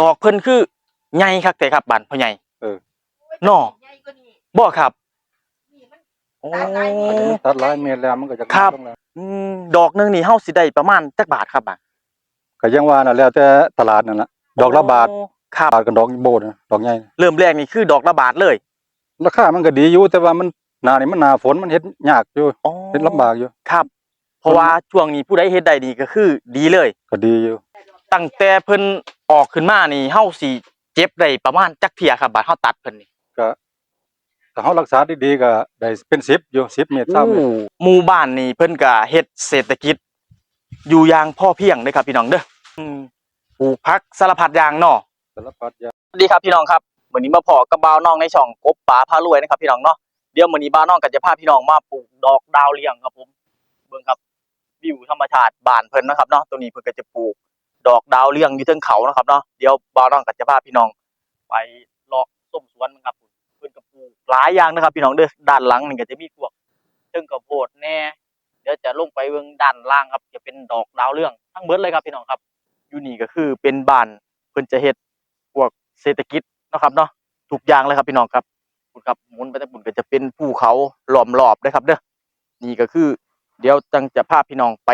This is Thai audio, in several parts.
ดอกเพิ่นคือใหญ่คักแต่ครับบ้านพ่อใหญ่เออน้อใหญ่กว่านี้บ่ครับ นี่มัน โอ้ หลายๆ อันนี้มันตัดหลายเมตรแล้วมันก็จะครับลงแล้วอืมดอกหนึงนี่เฮาสิได้ประมาณจักบาทครับอะก็ยังว่าน่ะแล้วแต่ตลาดนั่นล่ะดอกละบาทโครับ บาทกับดอกโบดนะดอกใหญ่เริ่มแรกนี่คือดอกละบาทเลยราคามันก็ดีอยู่แต่ว่ามันหน้านี่มันหน้าฝนมันเฮ็ดยากอยู่อ๋อเฮ็ดลำบากอยู่ ครับ เพราะว่าช่วงนี้ผู้ใดเฮ็ดได้ดีก็คือ ดีเลย ก็ดีอยู่ ตั้งแต่เพิ่น ออกขึ้นมานี่เฮาสิเจ็บได้ประมาณจักเที่ยครับบาดเฮาตัดเพิ่นนี่ก็ถ้าเฮารักษาดีๆก็ได้เป็น10อยู่10เมตร20เมตรหมู่บ้านนี่เพิ่นก็เฮ็ดเศรษฐกิจ อยู่อย่างพอเพียงเด้อครับพี่น้องเด้ออืมปลูกผักสารพัดอย่างเนาะสารพัดอย่างสวัสดีครับพี่น้องครับวันนี้มาพอกับบ่าวน้องในช่องกบป๋าพารวยนะครับพี่น้องเนาะเดี๋ยววันนี้บ่าวน้องก็จะพาพี่น้องมาปลูกดอกดาวเรืองครับผมเบิ่งครับวิวธรรมชาติบ้านเพิ่นนะครับเนาะตัวนี้เพิ่นก็จะปลูก ดอกดาวเรืองอยู่เทิงเขานะครับเนาะเดี๋ยวบ่าวน้องก็จะพาพี่น้อง ไปเลาะส้มสวนมันครับเพิ่นก็ปลูกหลายอย่างนะครับ พี่น้องเด้อด้านหลังนี่ก็จะมีพวกเทิงข้าวโพดแน่เดี๋ยวจะลงไปเบิ่งด้านล่างครับ จะเป็นดอกดาวเรืองทั้งเบิดเลยครับพี่น้องครับอยู่นี่ก็คือเป็นบ้านเพิ่นจะเฮ็ดพวกเศรษฐกิจนะครับเนาะทุกอย่างเลยครับพี่น้องครับคุณครับหมุนไปทางบุญก็จะเป็นภูเขาหลอมรอบเลยครับเด้อนี่ก็คือ เดี๋ยวจังจะพาพี่น้องไป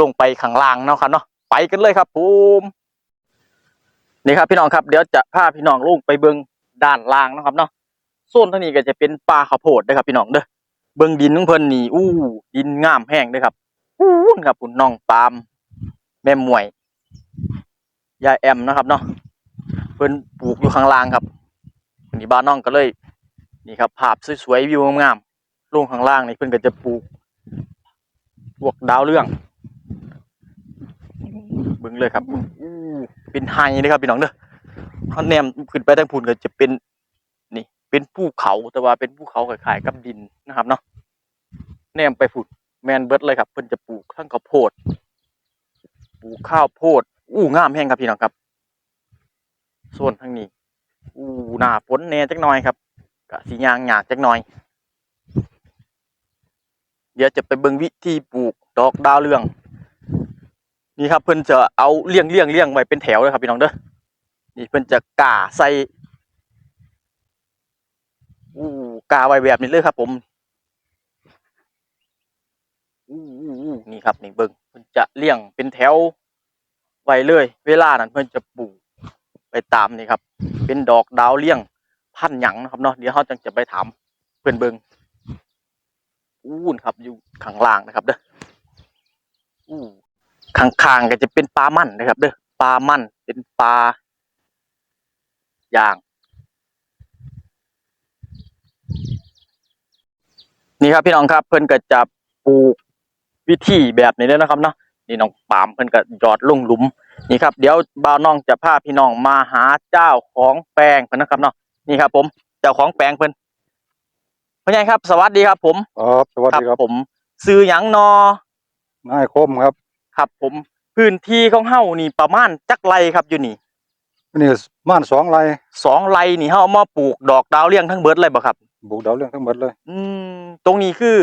ลงไปข้างล่างเนาะครับเนาะ ไปกันเลยครับผมนี่ครับพี่น้องครับเดี๋ยวจะพาพี่น้องลงไปเบิ่งด้านล่างนะครับเนาะโซนทางนี้ก็จะเป็นป่าข้าวโพดเด้ครับพี่น้องเด้อเบิ่งดินของเพิ่นนี่อู้ดินงามแห้งเด้อครับอู้นครับคุณน้องปาล์มแม่มวยยายแอมนะครับเนาะเพิ่นปลูกอยู่ข้างล่างครับนนี้บ้านน้องก็เลย นี่ครับภาพสวยๆวิวงามๆลงข้างล่างนี่เพิ่นก็จะปลูกพวกดาวเรื่อง บิ่งเลยครับอู้เป็นไฮเลยครับพี่น้องเด้อเขาแนมขึ้นไปทางพูนก็จะเป็นนี่ เป็นภูเขาแต่ว่าเป็นภูเขาคล้ายๆกับดินนะครับเนาะแนมไปพูดแมนเบิร์ดเลยครับเพิ่นจะปลูกทั้งข้าวโพดปลูกข้าวโพด อู้งามแห้งครับพี่น้องครับส่วนทางนี้อู้หน้าฝนแน่จักหน่อยครับกะสียางหยากจักหน่อย เดี๋ยวจะไปเบิ่งวิธีปลูกดอกดาวเรือง นี่ครับเพิ่อนจะเอาเลี้ยงเลี้ยงเลี้ยงไว้เป็นแถวเลยครับพี่น้องเด้อนี่เพิ่อนจะกาใส่อู้กาไว้แบบนี้เลยครับ ผมอู้อู้อู้นี่ครับนี่เบิ่งเพิ่อนจะเลี้ยงเป็นแถวไว้เลย เวลานั้นเพิ่อนจะปลูกไปตามนี่ครับ เป็นดอกดาวเลี้ยงพันหยังนะครับเนาะเดี๋ยวเขาจังจะไปถามเพิ่อนเบิ่งอู้นครับอยู่ข้างล่างนะครับเด้ออู้ ข้างๆก็จะเป็นปลามันนะครับ เด้อปลามันเป็นปลาอย่าง นี่ครับพี่น้องครับ เพิ่นก็จะปลูกวิธีแบบนี้เลยนะครับเนาะนี่น้องปาล์มเพิ่นก็หยอดลงหลุมนี่ครับ เดี๋ยวบ่าวน้องจะพาพี่น้องมาหาเจ้าของแปลงเพิ่นนะครับเนาะนี่ครับ ผม เจ้าของแปลงเพิ่นพ่อใหญ่ครับ สวัสดีครับ ผมครับสวัสดีครับผม ซื้อหยังนอนายคมครับ ครับ ผมพื้นที่ของเฮานี่ประมาณจักไรครับอยู่นี่นี่บ้านสองไร่สองไรนี่เฮาเอามาปลูกดอกดาวเรืองทั้งเบิดเลยบ่ครับปลูกดาวเรื่องทั้งหมดเลย อืมตรงนี้คือ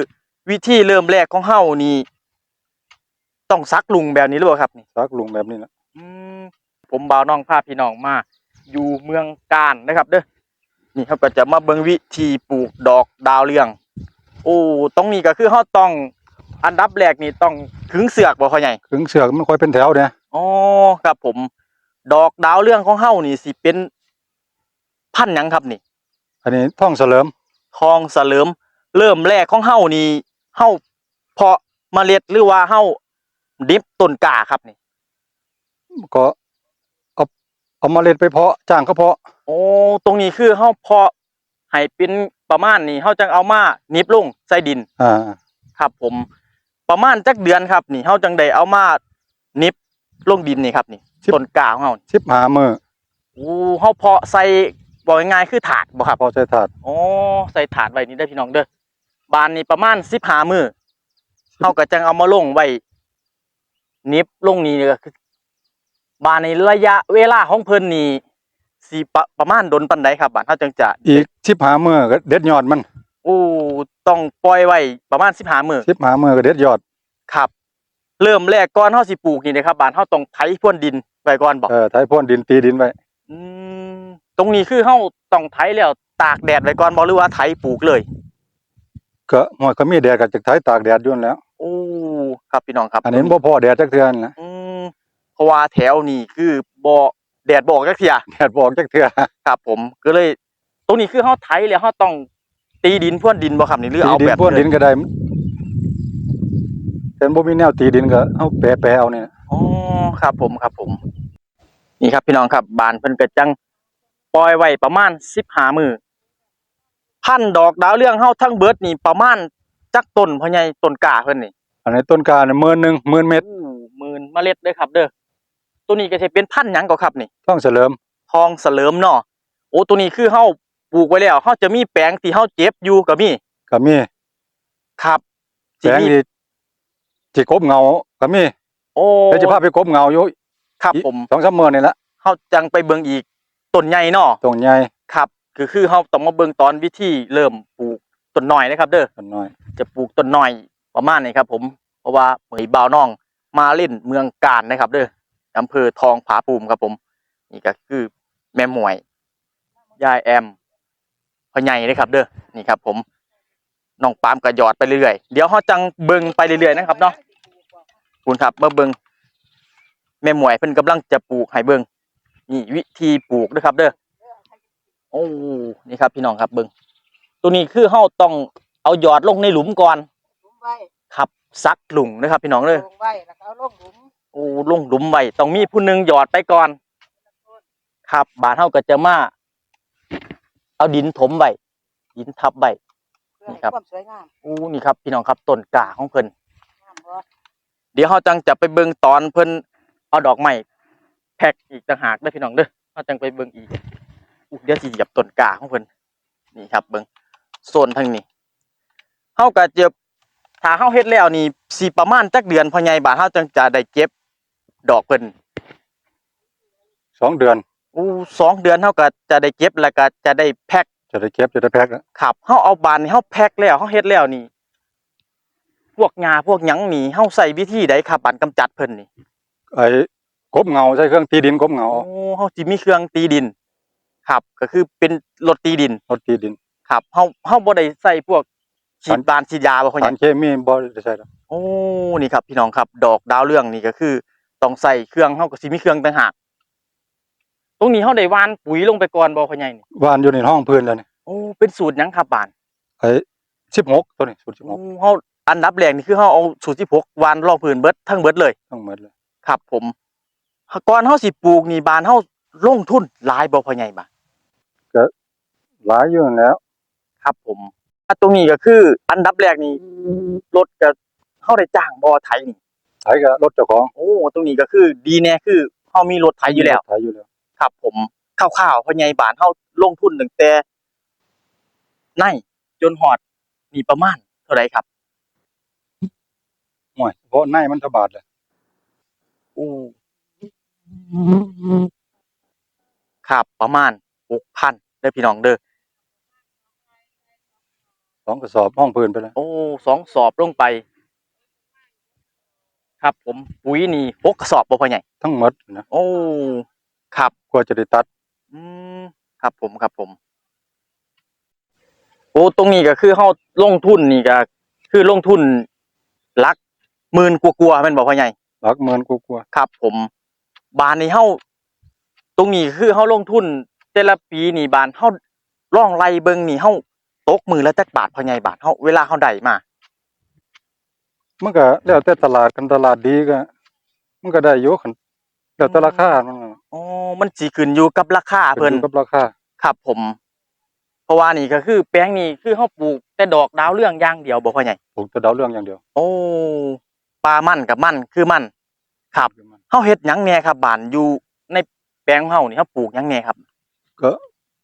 วิธีเริ่มแรกของเฮานี่ต้องซักลุงแบบนี้หรือเปล่าครับนี่ซักลุงแบบนี้นะอืมผมบ่าวน้องพาพี่น้องมา อยู่เมืองการนะครับ เด้อนี่เขาก็จะมาเบิ่งวิธีปลูกดอกดาวเรือง โอ้ตรงนี้ก็คือเฮาต้อง อันดับแรกนี่ต้องขึงเสือกบ่พ่อใหญ่ถึงเสือกมันค่อยเป็นแถวเนี่ยอ๋อครับผม ดอกดาวเรื่องของเฮานี่สิเป็น พันธุ์หยังครับนี่ อันนี้ท่องเสลิมทองสะเหลิม เริ่มแรกของเฮานี่เฮาเพาะเมล็ดหรือว่าเฮาดิบต้นกล้าครับนี่ก็เอาเอามาเล็ดไปเพาะจ้างเขาเพาะโอ้ตรงนี้คือเฮาเพาะให้เป็นประมาณนี้เฮาจังเอามานิบลงใส่ดิน อ่าครับผม ประมาณจักเดือนครับ นี่เฮาจังได้เอามานิบลงดินนี่ครับนี่ต้นกล้าของเฮาชิบหามือโอ้เฮาเพาะใส่บอกง่ายๆคือถาดบ่ครับพอใช้ถาดอ๋อใส่ถาดไว้นี่ได้อพี่น้องเด้อบานนี่ประมาณสิบหามือเขาก็จังเอามาลงไว้นิบลงนี่ก็คือบานในระยะเวลาของเพิ่นนี่สิประประมาณดนปันใดครับบานเขาจังจะอีกชิบหามือก็เด็ดยอดมันโอ้ต้องปล่อยไว้ประมาณสิบหามือชิบหามือก็เด็ดยอด ครับ เริ่มแรกก่อนเฮาสิปลูกนี่นะครับบ้านเฮาต้องไถพรวนดินไว้ก่อนบ่เออไถพ่นดินตีดินไว้อืมตรงนี้คือเฮาต้องไถแล้วตากแดดไว้ก่อนบ่หรือว่าไถปลูกเลย ก็หัวก็มีแดดก็จะไถตากแดดอยู่นั่นแหล้ว โอ้ครับพี่น้องครับอันนี้มันบ่พอแดดจักเทื่อนั่นนะอืมเพราะว่าแถวนี้คือบ่แดดบ่ออกจักเที่ยแดดบ่ออกจักเทื่อครับผมก็เลย ตรงนี้คือเฮาไถแล้วเฮาต้อง ตีดินพรวนดินบ่ครับนี่หรือตีเอาดินแบบพ่นดินเลยก็ได้แต่บ่มีแนวตีดินก็เอาแปะๆเอาเนี่ยอ๋อครับผมครับผม นี่ครับพี่น้องครับบ้านเพิ่นก็จังปล่อยไว้ประมาณ15มื้อพันธุ์ดอกดาวเรืองเฮาทั้งเบิดนี่ประมาณจักต้นพ่อใหญ่ต้นกล้าเพิ่นนี่อันนี้ต้นกาเนี่ยหมื่นหนึงหมื่นเม็ดอู้หมื่นเมล็ดเด้อครับ เด้อตัวนี้ก็จะเป็นพันธุ์หยังก็ครับนี่ ต้องเสริม ทองเสลิมเนาะโอ้ตัวนี้คือเฮา ปลูกไว้แล้วเฮาจะมีแปลงที่เฮาเจ็บอยู่ก็มีก็มีครับแสงมีที่ที่กบเงาก็มีโอ้เดี๋ยวจะพาไปกบเงาอยู่ครับผมสองสามมื้อนี่ละเฮาจังไปเบิ่งอีกต้นใหญ่เนาะตรงใหญ่ครับคือคือเฮาต้องมาเบิ่งตอนวิธีเริ่มปลูกต้นน้อยนะครับ เด้อต้นน้อย จะปลูกต้นน้อยประมาณนี้ครับ ผมเพราะว่าเหมยบ่าวน้องมาเล่นเมืองการนะครับ เด้ออำเภอทองผาภูมิครับผม นี่ก็คือแม่หมวยยายแอม พ่อใหญ่เลยครับ เด้อนี่ครับ ผมน้องปามก็หยอดไปเรื่อยๆเดี๋ยวเขาจังเบิ่งไปเรื่อยๆนะครับเนาะขอบคุณครับมาเบิ่งแม่หมวยเพิ่นกำลังจะปลูกให้เบิ่งนี่วิธีปลูกนะครับ เด้อโอ้นี่ครับ พี่น้องครับเบิ่งตัวนี้คือเฮาต้องเอาหยอดลงในหลุมก่อนหลุมไว้ครับซักหลุมนะครับ พี่น้องเด้อลงไว้แล้วก็เอาลงหลุมโอ้ลงหลุมไว้ต้องมีผู้หนึงหยอดไปก่อน ครับบาดเฮาก็จะมา เอาดินถมไว้ดินทับไว้ เพื่อนี่ให้ครับ ความสวยงามอู้นี่ครับ พี่น้องครับต้นกล้าของเพิ่น งามบ่เดี๋ยวเฮาจังจะไปเบิ่งตอนเพิ่นเอาดอกไม้แพ็กอีกต่างหากเด้อพี่น้องเด้อเฮาจังไปเบิ่งอีกอู้เดี๋ยวสิเหยียบต้นกล้าของเพิ่นนี่ครับ เบิ่งโซนทางนี้เฮาก็จะถ้าเฮาเฮ็ดแล้วนี่สิประมาณจักเดือนพ่อใหญ่บาดเฮาจังจะได้เก็บดอกเพิ่นสองเดือน อู้สองเดือนเฮาก็จะได้เก็บแล้วก็จะได้แพ็คจะได้เก็บจะได้แพ็คครับเฮาเอาบานนี่เฮาแพ็คแล้วเฮาเฮ็ดแล้วนี่ พวกหญ้าพวกหยังนี่เฮาใส่วิธีใดครับบานกำจัดเพิ่นนี่ไอ้กบเงาใช้เครื่องตีดินกบเงาโอ้เฮาสิมีเครื่องตีดิน ครับ ก็คือเป็นรถตีดิน รถตีดินครับเฮาเฮาบ่ได้ใส่พวกฉีดบานฉีดยาบ่ค่อยหสายัรงเคมีบ่ได้ใช้หรอกโอ้นี่ครับ พี่น้องครับ ดอกดาวเรืองนี่ก็คือ ต้องใส่เครื่องเฮาก็สิมีเครื่องต่างหากต รงนี้เฮาได้หว่านปุ๋ยลงไปก่อนบ่พ่อใหญ่นี่ว่านอยู่ในห้องพื้นแล้วนี่โอ้เป็นสูตรหยังครับบานไอ้16ตัวนี้สูตรโอ้เฮาอันดับแรกนี่คือเฮาเอาสูตรที่พกวานรองพื้นเบิดทั้งเบิดเลย16ทั้งหมดเลยครับ ผมก่อนเฮาสิปลูกนี่บานเฮาลงทุนหลายบ่พ่อใหญ่บ่าหลายอยู่นั่นแหล้ว ครับผมอะตรงนี้ก็คือ อันดับแรกนี่รถก็เฮาได้จ้างบ่ไถนี่ ไถก็รถเจ้าของโอ้ ตรงนี้ก็คือดีแน่คือเฮามีรถไถอยู่แล้ว ไถอยู่แล้ว ครับ ผมคร่าวๆพ่อใหญ่บานเฮาลงทุนตั้งแต่ในจนฮอดนี่ประมาณเท่าไหร่ครับห่วยเพราะในมันทบาทเลยอู้ครับประมาณ6,000เด้อพี่น้องเด้อสองกระสอบห้องพื้นไปแล้วโอ้สองสอบลงไป ครับ ผมปุ๋ยนี่หกกระสอบบ่พ่อใหญ่ทั้งหมดนะโอ้ ครับกว่าจะได้ตัด อืมครับผมครับผม โอ้ตรงนี้ก็คือเฮาลงทุนนี่ก็คือลงทุนหลักหมื่นกว่าๆแม่นบ่พ่อใหญ่ หลักหมื่นกว่าครับ ผมบานนี้เฮาตรงนี้คือเฮาลงทุน แต่ละปีนี่บานเฮาล่องไล่เบิ่งนี่เฮาตกมือละจักบาทพ่อใหญ่บาทเฮาเวลาเฮาได้มาๆมันก็แล้วแต่ตลาดกันตลาดดีก็ มันก็ได้อยู่คันแล้วแต่ราคามันก็ อ๋อมันสิขึ้นอยู่กับราคาขึ้เพิ่นนอยู่กับราคาครับผม เพราะว่านี่ก็คือ แปลงนี้คือเฮาปลูกแต่ดอกดาวเรืองอย่างเดียวบ่พ่อใหญ่ปลูกแต่ดาวเรืองอย่างเดียว โอ้ปลามันกับมันคือมัน ครับเฮาเฮ็ดหยังแหน่ครับบ้านอยู่ในแปลงของเฮานี่เฮาปลูกหยังแหน่ครับ ก็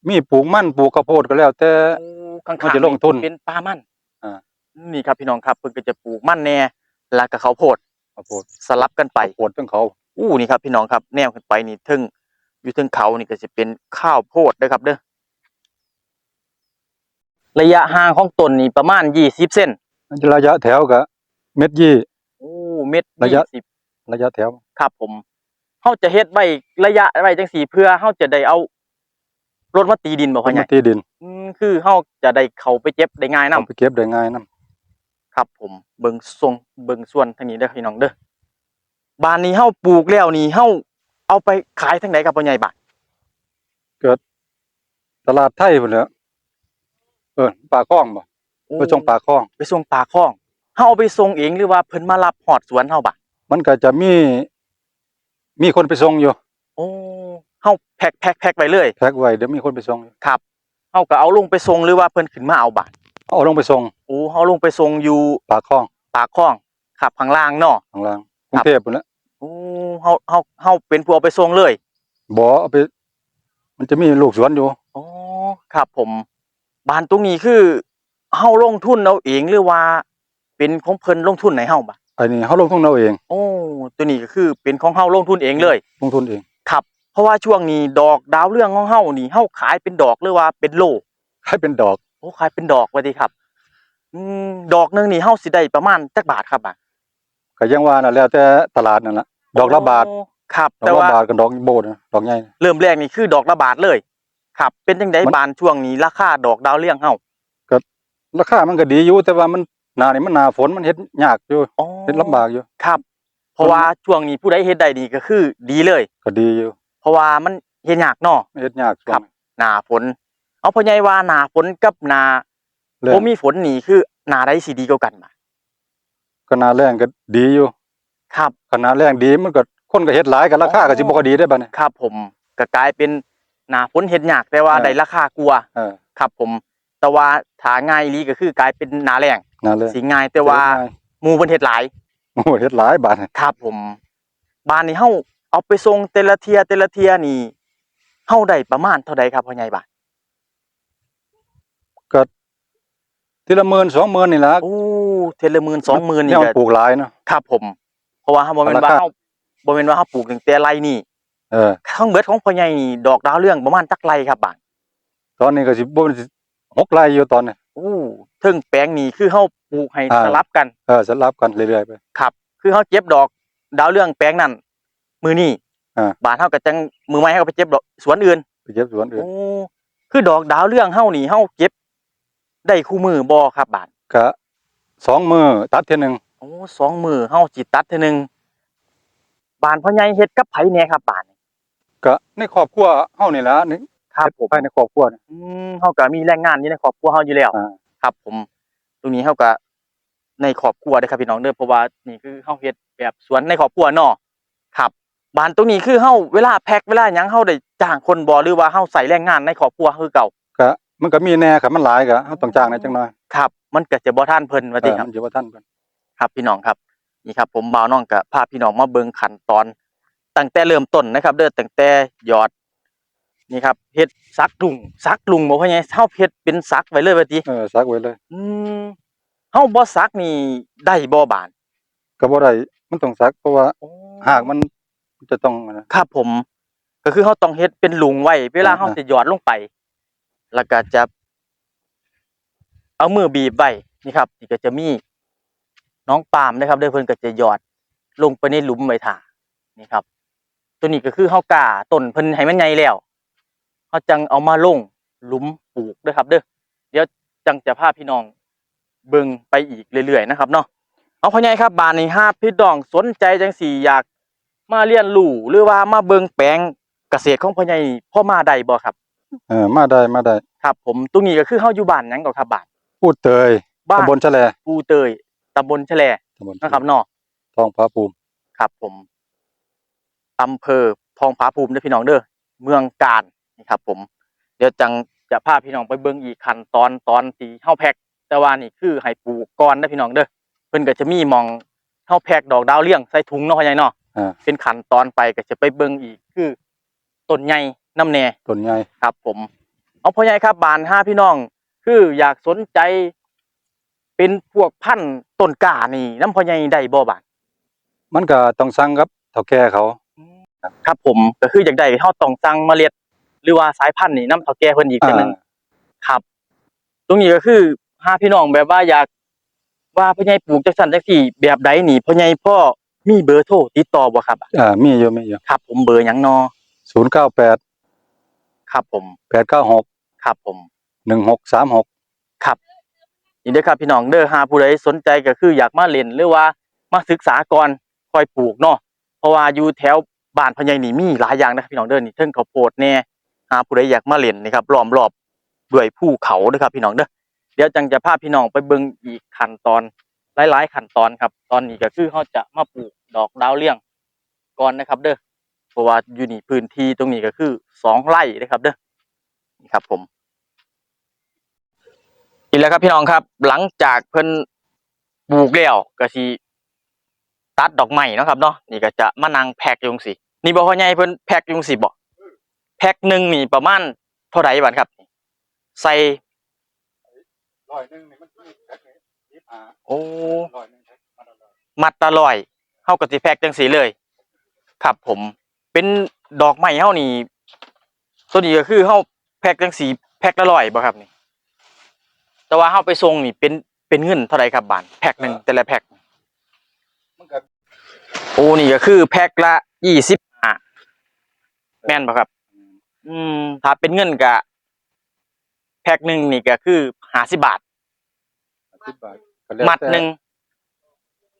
มีปลูกมันปลูกข้าวโพดก็แล้ว แต่โอ้ข้างมันๆจะลงทุนเป็นปลามันอ่านี่ครับพี่น้องครับเพิ่นก็จะปลูกมันแหน่แล้วก็ข้าวโพดข้าวโพดสลับกันไปข้าวโพดทั้งเขา อู้นี่ครับพี่น้องครับแนวขึ้นไปนี่ถึงอยู่ถึงเขานี่ก็จะเป็นข้าวโพดเด้อครับเด้อระยะห่างของต้นนี่ประมาณ20เซนระยะแถวก็เม็ดยี่โอ้เม็ดระยะยี่สิบระยะแถวครับผมเฮาจะเฮ็ดไว้ระยะไว้จังซี่เพื่อเฮาจะได้เอารถมาตีดินบ่พ่อใหญ่มันที่ดินอืมคือเฮาจะได้เข้าไปเจ็บได้ง่ายนํเอาไปเก็บได้ง่ายนํครับผมเบิ่งทรงเบิ่งส่วนทางนี้เด้อพี่น้องเด้อ บ้านนี้เฮาปลูกแล้วนี่เฮาเอาไปขายทางไหนครับพ่อใหญ่บ้านตลาดไทยพุ่นแหล้วเออปลาคลองบ่ไปส่งปลาคลอง ไปส่งปลาคลองเฮาเอาไปส่งเองหรือว่าเพิ่นมารับฮอดสวนเฮาบ่ะมันก็จะมี มีคนไปส่งอยู่โอ้เฮาแพ็คแพ็คแพ็คไว้เลยแพ็คไว้เดี๋ยวมีคนไปส่งอยู่ครับเฮาก็เอาลงไปส่งหรือว่าเพิ่นขึ้นมาเอาบาทเอาลงไปส่งโอ้เฮาลงไปส่งอยู่ปลาคลองปากคลองครับข้างล่างเนาะข้างล่างกครัรุบงเทพพุ่นแหล้ว โอ้เฮาเฮาเฮาเป็นผู้เอาไปส่งเลยบ่เอาไป มันจะมีลูกสวนอยู่อ๋อครับผมบ้านตรงนี้คือเฮาลงทุนเอาเองหรือว่า เป็นของเพิ่นลงทุนให้เฮาบ่ะอันนี้เฮาลงทุนเอาเอง โอ้ตัวนี้ก็คือเป็นของเฮาลงทุนเองเลย ลงทุนเองครับ เพราะว่าช่วงนี้ดอกดาวเรืองของเฮานี่เฮาขายเป็นดอกหรือว่าเป็นโลให้เป็นดอกโอ้ขายเป็นดอกว่าดีครับ อืมดอกหนึงนี่เฮาสิได้ประมาณจักบาทครับอะ ก็ยังว่าน่ะแล้วแต่ตลาดนั่นล่ะดอกละบาทโครับดอกแต่ละว่าบาทกับดอกโบดนะดอกใหญ่นะเริ่มแรกนี่คือดอกละบาทเลย ครับเป็นจังไดมันบานช่วงนี้ราคาดอกดาวเรืองเฮาราคามันก็ดีอยู่แต่ว่ามันหน้านี่มันหน้าฝนมันเฮ็ดยากอยู่อ๋อเฮ็ดลำบากอยู่ ครับ เพราะว่าช่วงนี้ผู้ใดเฮ็ดได้ดีก็คือดีเลย ก็ดีอยู่เพราะว่ามันเฮ็ดยากเนาะ เฮ็ดยากช่วครังบหน้าฝนเอาพ่อใหญ่ว่าหน้าฝนกับหน้าแล้บ่มีฝนนี่คือหน้าใดสิดีกว่ากันบ่ะ ก็หน้าแรงก็ดีอยู่ครับขนาดแรงดีมันก็คนก็เฮ็ดหลายก็ราคาก็สิบ่ค่อยดีได้บัดนี้ครับผมก็กลายเป็นหน้าฝนเฮ็ดยากแต่ว่าเออได้ราคากลัวาเออครับผม แต่ว่าถ้าง่ายอีหลีก็คือกลายเป็นหน้าแรงนั่นเลยสิง่ายแต่ว่าหมู่เพิ่นเฮ็ดหลายโอ้โหเฮ็ดหลายบาทครับผมบ้านนี้เฮาเอาไปส่งแต่ละเทียแต่ละเทียนี่เฮาได้ประมาณเท่าใดครับพ่อใหญ่บ้าน ทีละหมื่นสองหมื่นนี่ล่ะโอ้เทอละหมื่นสองหมื่นนี่แวก็มันปลูกหลายเนาะ ครับผม เพราะว่าเฮาบ่แม่นว่าราคา เฮาบ่แม่นว่าเฮาปลูกตั้งแต่ไรนี่เออทั้งเบิดของพ่อใหญ่นี่ดอกดาวเรืองประมาณจักไรครับบ้านตอนนี้ก็สิบ่เป็นสิหกไร่อยู่ตอนนี้ โอ้ถึงแปลงนี้คือเฮาปลูกให้อ่า สลับกัน เออสลับกันเรื่อยๆไป ครับ คือเฮาเก็บดอก ดาวเรืองแปลงนั้นมื้อนี้อ่าบ้านเฮาก็จังมือใหม่เฮาก็ไปเก็บดอกสวนอื่นไปเก็บสวนอื่น โอ้คือดอกดาวเรืองเฮานี่เฮาเก็บ ได้คู่มือบ่ครับบาทก็สองมือตัดเทียหนึงโอ้สองมือเฮาจิตัดเทื่อหนึงบานพ่อใหญ่เฮ็ดกับไผแหน่ครับบานนี่ก็ในครอบครัวเฮานี่ล่ะนี่ครับผม ภายในครอบครัวนี่ อืมเฮาก็มีแรงงานอยู่ในครอบครัวเฮาอยู่แล้วอ่า ครับ ผม ตรงนี้เฮาก็ในครอบครัวเด้อครับพี่น้องเด้อเพราะว่านี่คือเฮาเฮ็ดแบบสวนในครอบครัวเนาะครับบ้านตรงนี้คือเฮาเวลาแพ็คเวลาหยังเฮาได้จ้างคนบ่หรือว่าเฮาใส่แรงงานในครอบครัวคือเก่าก็ มันก็มีแน่ครับมันหลายก็เฮาต้องจ้างหน่อยจังหน่อยครับ มันก็จะบ่ทันเพิ่นว่าเอติอครับ มันสิบ่ทันเพิ่นครับพี่น้องครับนี่ครับผมบ่าวน้องกับพาพี่น้องมาเบิ่งขั้นตอนตั้งแต่เริ่มต้นนะครับ เด้อตั้งแต่หยอดนี่ครับเฮ็ดซักลุงซักลุงบ่พ่อใหญ่เฮาเฮ็ดเป็นซักไว้เลยว่าติเออซักไว้เลยอืมเฮาบ่ซักนี่ได้บ่บานก็บ่ได้มันต้องซักเพราะว่าโอ้หากมันจะต้องนะครับผม ก็คือเฮาต้องเฮ็ดเป็นลุงไว้เวลาอ่าเฮาสิหยอดลงไป แล้วก็จะ เอามือบีบไว้นี่ครับนี่ก็จะมีน้องปาล์มนะครับเด้เพิ่นก็จะหยอดลงไปในหลุมไว้ท่านี่ครับ ตัวนี้ก็คือเฮากาต้นเพิ่นให้มันใหญ่แล้วเฮาจังเอามาลงหลุมปลูกเด้อครับ เด้อเดี๋ยวจังจะพาพี่น้องเบิ่งไปอีกเรื่อยๆนะครับเนาะเอาพ่อใหญ่ครับบานนี้ห้าพี่น้องสนใจจังสี่อยากมาเรียนรู้หรือว่ามาเบิ่งแปลงเกษตรของพ่อใหญ่พ่อมาได้บ่ครับ เออมาได้มาได้ครับ ผมตรงนี้ก็คือเฮาอยู่บ้านหยังก็ครับบ้าน พูดเตยบ้าน ตำบลชะแลปูเตยตำบลแฉลตำบลนะครับเนาะทองพระภูมิครับ ผมอำเภอทองผาภูมิเด้อพี่น้องเด้อเมืองกาญนี่ครับ ผม เดี๋ยวจังจะพาพี่น้องไปเบิ่งอีกขั้นตอนตอนที่เฮาแพ็คแต่ว่านี่คือให้ปลูกก่อนนะพี่น้องเด้อเพิ่นก็จะมีหมองเฮาแพ็คดอกดาวเรืองใส่ถุงเนาะพ่อใหญ่เนาะ อ่า เป็นขั้นตอนไปก็จะไปเบิ่งอีกคือต้นใหญ่ น้ำแน่ต้นใหญ่ครับ ผม เอาพ่อใหญ่ครับบานห้าพี่น้อง คืออยากสนใจ เป็นพวกพันธุ์ต้นกล้านี่น้ำพ่อใหญ่ได้บ่บานมันก็ต้องสั่งกับเฒ่าแก่เขาครับผมก็คืออยากได้เฮาต้องสั่งเมล็ด หรือว่าสายพันธุ์นี่นำเฒ่าแก่เพิ่นอีกจังนึงอ่าครับ ตรงนี้ก็คือหาพี่น้องแบบว่าอยากว่าพ่อใหญ่ปลูกจังซั่นจังซี่แบบใดนี่พ่อใหญ่พ่อมีเบอร์โทรติดต่อบ่ครับ อ่า มีอยู่มีอยู่ครับ ผมเบอร์หยังนอศูนย์เก้าแปด ครับผมแปดเก้าหกครับผมหนึ่งหกสามหกครับนี่เด้อครับพี่น้องเด้อหาผู้ใดสนใจก็คืออยากมาเล่นหรือว่ามาศึกษาก่อนค่อยปลูกเนาะเพราะว่าอยู่แถวบ้านพ่อใหญ่นี่มีหลายอย่างนะครับพี่น้องเด้อนี่เทิงข้าวโพดแน่หาผู้ใดอยากมาเล่นนี่ครับล้อมรอบด้วยภูเขาเด้อครับพี่น้องเด้อเดี๋ยวจังจะพาพี่น้องไปเบิ่งอีกขั้นตอนหลายๆขั้นตอนครับ ตอนนี้ก็คือเขาจะมาปลูกดอกดาวเรืองก่อนนะครับ เด้อเพ ราะว่าอยู่นี่พื้นที่ตรงนี้ก็คือสองไร่นะครับเด้อนี่ครับ ผมอีกแล้วครับพี่น้องครับ หลังจากเพิ่นปลูกแล้วก็สิตัดดอกไม้เนาะครับ เนาะนี่ก็จะมานั่งแพ็คอยุงสินี่บ่พ่อใหญ่เพิ่นแพ็คอยุงสิบ่แพ็คหนึ่งนี่ประมาณเท่าไหร่บาทครับ ใส่ร้อยหนึ่งนี่มันมีแพ็คยี่ห้าโอ้ร้อยหนึ่งแพ็คมาละร้อยมัดละร้อยเฮาก็สิแพ็คจังสีเลย ครับผม เป็นดอกไม้เฮานี่ตัวนี้ก็คือเฮาแพ็คจังสีแพ็คละร้อยบ่ครับนี่ แต่ว่าเฮาไปส่งนี่เป็นเป็นเงินเท่าไหร่ครับบาทแพ็คหนึงแต่ละแพ็คมันก็โอ้นี่ก็คือแพ็คละยี่สิบห้าแม่นป่ะครับ อืม ถ้าเป็นเงินก็แพ็คหนึ่งนี่ก็คือห้าสิบบาท สิบบาทก็แล้วมัดแต่หนึ่ง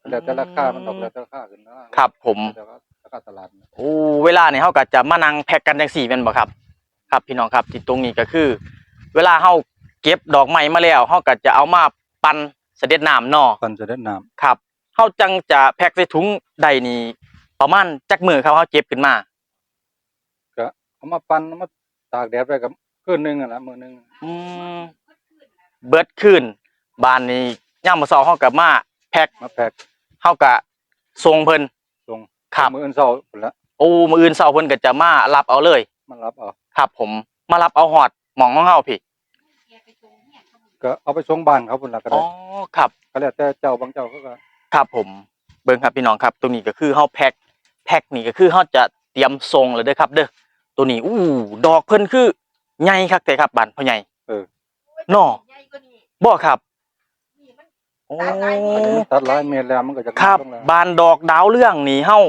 แล้วแต่ราคามันดอกแล้วแต่ราคาขึ้นนะครับผม แต่ว่า ราคาตลาดเนี่ยโอ้เวลาเนี่ยเขาก็จะมานั่งแพ็คกันจังสี่เป็นบ่ครับ ครับพี่น้องครับที่ตรงนี้ก็คือ เวลาเขาเก็บดอกไม้มาแล้วเขาก็จะเอามาปั่นเสด็จน้ำเนอปันจะได้น้ครับเขาจังจะแพ็คใส่ถุงใดนี่ประมาณจักมือครับเขาเก็บขึ้นมาำก็เอามาปั่นเอามาตากแดดไว้กับคืนหนึงอะนะมื้อหนึงอืมเบิดขึ้นบ้านนี้ย่ามมาเช้าเฮากับมาแพ็คมาแพ็คเฮากับส่งเพิ่นส่ง ครับ มื้ออื่นเช้าพุ่นละโอ้มื้ออื่นเช้าเพิ่นก็จะมารับเอาเลย มันรับเอาครับ ผมมารับเอาฮอดหม่องของเฮาพี่ก็เอาไปส่งบ้านเขาพุ่นละก็อ๋ได้อครับ ก็แล้วแต่เจ้าบางเจ้าเขาก็ครับผมเบิ่งครับพี่น้องครับตรงนี้ก็คือเฮาแพ็คแพ็คนี่ก็คือเฮาจะเตรียมส่งเลยเด้อครับ เด้อตัวนี้อู้ดอกเพิ่นคือใหญ่คักแต่ครับบ้านพ่อใหญ่เออน้อบ่ครับ โอ้อันนี้มันตัดหลายเมตรแล้วมันก็จะครับ ลงแล้วบานดอกดาวเรื่องนี่เฮา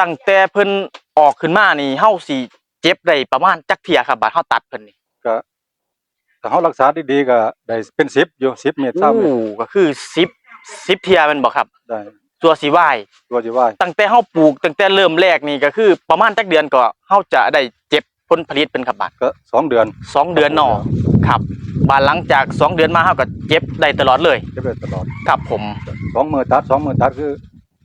ตั้งแต่เพิ่นออกขึ้นมานี่เฮาสิเจ็บได้ประมาณจักเที่ยครับบาดเฮาตัดเพิ่นนี่ก็ถ้าเฮารักษาดีๆก็ได้เป็น10อยู่10เมตร20เมตรอู้ก็คือ10 10เที่ยแม่นบ่ครับ ได้ตัวสิวายตัวสิว่าตั้งแต่เฮาปลูกตั้งแต่เริ่มแรกนี่ก็คือ ประมาณจักเดือนก็เฮาจะได้เจ็บ ผลผลิตเป็นครับบาดก็สองเดือนสองเดือนเนาะครับบาดหลังจากสองเดือนมาเฮาก็เจ็บได้ตลอดเลยเก็บไว้ตลอดครับผมสองมือตัดสองมือตัดคือ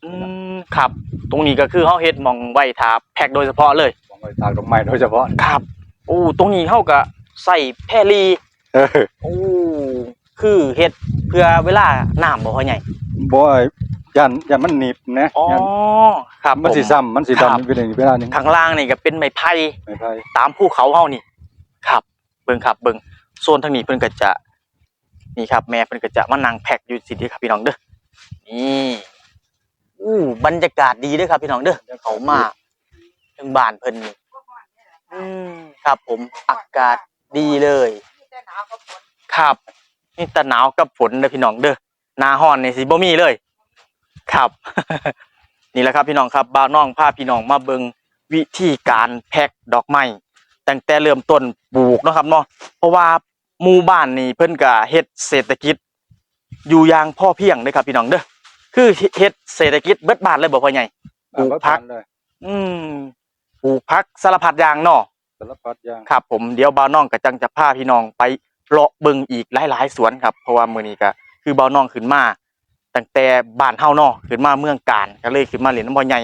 อืมครับ ตรงนี้ก็คือเฮาเฮ็ดหมองไว้ทาแพ็คโดยเฉพาะเลยของไว้ตากดอกไม้โดยเฉพาะครับโอ้ตรงนี้เขาก็ใส่แพรลีเออโอ้คือเฮ็ดเพื่อเวลาน้ำบ่ค่อยใหญ่บ่ไอ้ ยันยันมันหนีบนะอ๋อยันครับมันสิผซ้ำมันสิครับ ดำเป็นอย่างนี้เวลาหนึงข้างล่างนี่ก็เป็นไม้ไผ่ไม่ไผ่ตามภูเขาเฮานี่ ครับ เบิ่งครับเบิ่งโซนทางนี้เพิ่นก็จะ นี่ครับ แม่เพิ่นก็จะมานั่งแพ็คอยู่สิเด้อครับพี่น้องเด้อนี่อู้บรรยากาศดีเด้อครับพี่น้องเด้อเขามาถึงบ้านเพิ่นนี่อืมครับ ผมอากาศดีเลย ครับนี่แต่หนาวกับฝนเด้อพี่น้องเด้อหนาฮ้อนนี่สิบ่มีเลย ครับ นี่แหละครับพี่น้องครับบ่าวน้องพาพี่น้องมาเบิงวิธีการแพ็คดอกไม้ตั้งแต่เริ่มต้นปลูกเนาะครับเนาะเพราะว่าหมู่บ้านนี่เพิ่นก็เฮ็ดเศรษฐกิจ อยู่อย่างพอเพียงเด้อครับพี่น้องเด้อคือเฮ็ดเศรษฐกิจเบิดบ้านเลยบ่พ่อใหญ่ปลูกผัก เลยอืมปลูกผักสารพัดอย่างเนาะ สารพัดอย่างครับผมเดี๋ยวบ่าวน้องก็จังจะพาพี่น้องไปเลาะเบิ่งอีกหลายๆสวนครับ เพราะว่ามื้อนี้ก็คือบ่าวน้องขึ้นมา ตั้งแต่บ้านเฮาเนาะขึ้นมาเมืองการก็เลยขึ้นมาเล่นน้ำพ่อใหญ่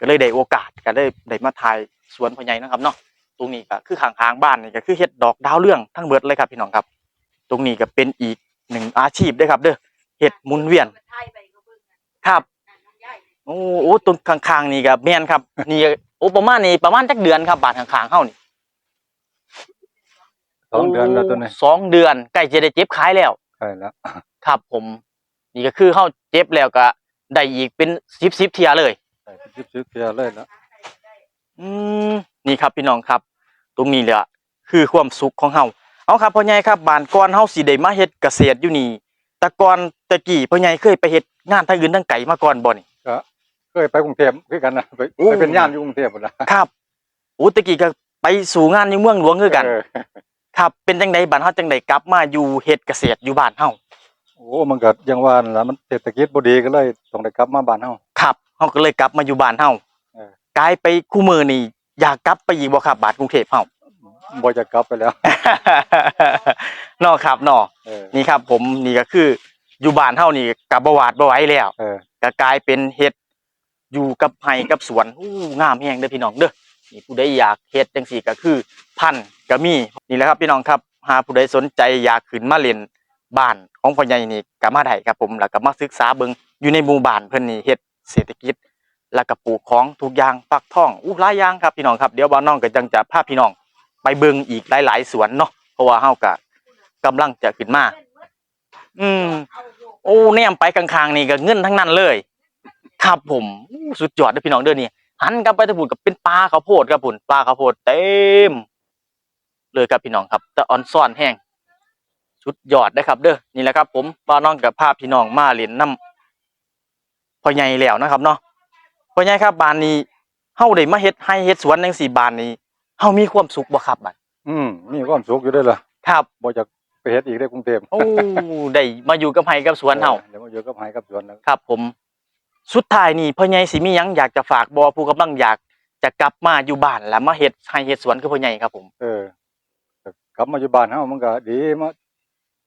ก็เลยได้โอกาสก็เลยได้มาถ่ายสวนพ่อใหญ่นะครับเนาะตรงนี้ก็คือข้างๆบ้านนี่ก็คือเฮ็ดดอกดาวเรืองทั้งเบิดเลยครับพี่น้องครับ ตรงนี้ก็เป็นอีกหนึ่งอาชีพเด้อครับ เด้อเฮ็ดหมุนเวียนครับโอ้โอ้ตรงข้างๆนี่ก็แม่นครับ นี่ก็โอ้ประมาณนี้ประมาณจักเดือนครับบ้านข้างๆเฮานี่สองเดือนแล้วตัวนี้สองเดือนใกล้จะได้เจ็บขายแล้วใช่แล้วครับผม นี่ก็คือเข้าเจ็บแล้วก็ได้อีกเป็นสิบสิบเทียเลยใช่ชิบชิบเพียเลยแล้วอืมนี่ครับพี่น้องครับ ตรงนี้แหละคือความสุขของเฮาเอาครับพ่อใหญ่ครับบ้านก่อนเฮาสิได้มาเฮ็ดเกษตรอยู่นี่แต่ก่อนแตะกี้พ่อใหญ่เคยไปเฮ็ดงานทางอื่นทางไกลมาก่อนบ่นี่เคยไปกรุงเทพคือกันนะไปโอ้ไปเป็นย่ามอยู่กรุงเทพหมดละครับโอ้ตะกี้ก็ไปสู่งานในเมืองหลวงคือกันเออครับเป็นจังไดบ้านเฮาจังไดกลับมาอยู่เฮ็ดเกษตรอยู่บ้านเฮาโอ้มันก็ยังว่านั่นล่ะมันเศรษฐกิจบ่ดีก็เลยต้องได้กลับมาบ้านเฮา ครับเฮาก็เลยกลับมาอยู่บ้านเฮาเออ กลายไปคู่มือนี่อยากกลับไปอีกบ่ครับบ้านกรุงเทพเฮา บ่จะกลับไปแล้ว เนาะครับเนาะเออนี่ครับ ผมนี่ก็คืออยู่บ้านเฮานี่กับบหวาดบ่ไหวแล้วเออก็กลายเป็นเฮ็ดอยู่กับไร่กับสวนอู้งามแฮงเด้อพี่น้องเด้อนี่ผู้ใดอยากเฮ็ดจังซี่ก็คือ พันธุ์ก็มีนี่แหละครับพี่น้องครับหากผู้ใดสนใจอยากขึ้นมาเล่นบ้านของพ่อใหญ่นี่ก็มาได้ครับผมแล้วก็มาศึกษาเบิ่งอยู่ในหมู่บ้านเพิ่นนี่เฮ็ดเศรษฐกิจ แล้วก็ปลูกของทุกอย่างฟักทองอู้หลายอย่างครับพี่น้องครับเดี๋ยวบ่าวน้องก็จังจะพาพี่น้อง ไปเบิ่งอีกหลาย ๆ สวนเนาะเพราะว่าเฮาก็กำลังจะขึ้นมา อืม โอ้แนมไปข้างๆนี่ก็เงินทั้งนั้นเลย ครับผมอู้สุดยอดเด้อพี่น้องเด้อนี่หันกลับไปทางพุ่นก็เป็นปลาข้าวโพดครับพุ่นปลาข้าวโพดเต็ม เลยครับพี่น้องครับแต่ออนซ่อนแห้ง สุดยอดนะครับเด้อนี่แหละครับ ผมบ่าวน้องกับพาพี่น้องมาเล่นน้ำพ่อใหญ่แล้วนะครับเนาะพ่อใหญ่ครับบ้านนี้เฮาได้มาเฮ็ดให้เฮ็ดสวนจังซี่บ้านนี้เฮามีความสุขบ่ครับบัดอืมมีความสุขอยู่เด้อล่ะครับบ่จะไปเฮ็ดอีกได้กรุงเทพโอ้ได้มาอยู่กับไห้กับสวนเฮาเดี๋ยวมาอยู่กับไผกับสวนแล้วครับ ผม สุดท้ายนี่พ่อใหญ่สิมีหยังอยากจะฝากบอผู้กำลังอยากจะกลับมาอยู่บ้านแล้วมาเฮ็ดให้เฮ็ดสวนคือพ่อใหญ่ครับผม เออก็กลับมาอยู่บ้านเฮามันก็ดีมา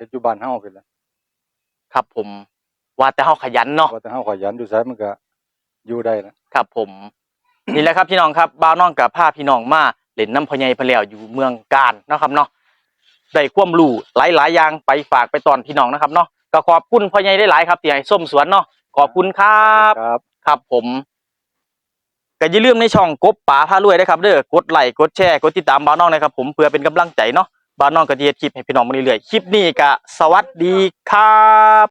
เฮ็ดอยู่บ้านเฮาเป็นล่ะครับผม ว่าแต่เฮาขยันเนาะว่าแต่เฮาขยันอยู่ไสมันก็อยู่ได้นะครับผม นี่แหละครับพี่น้องครับบ่าวน้องกับพาพี่น้องมาเล่นน้ำพ่อใหญ่เพนแล้วอยู่เมืองการเนาะครับเนาะได้ความรู้หลายๆอย่างไปฝากไปตอนพี่น้องนะครับเนาะก็ขอบคุณพ่อใหญ่ได้หลายๆครับที่ให้ส้มสวนเนาะขอบคุณครับครับ ครับผมก็อย่าลืมในช่องกบป๋าพารวยนะครับเด้อกดไลค์กดแชร์กดติดตามบ้าวน้องนะครับผมเพื่อเป็นกำลังใจเนาะ บ้านน้องก็จะเฮ็ดคลิปให้พี่น้องมาเรื่อยๆคลิปนี้ก็สวัสดีครับ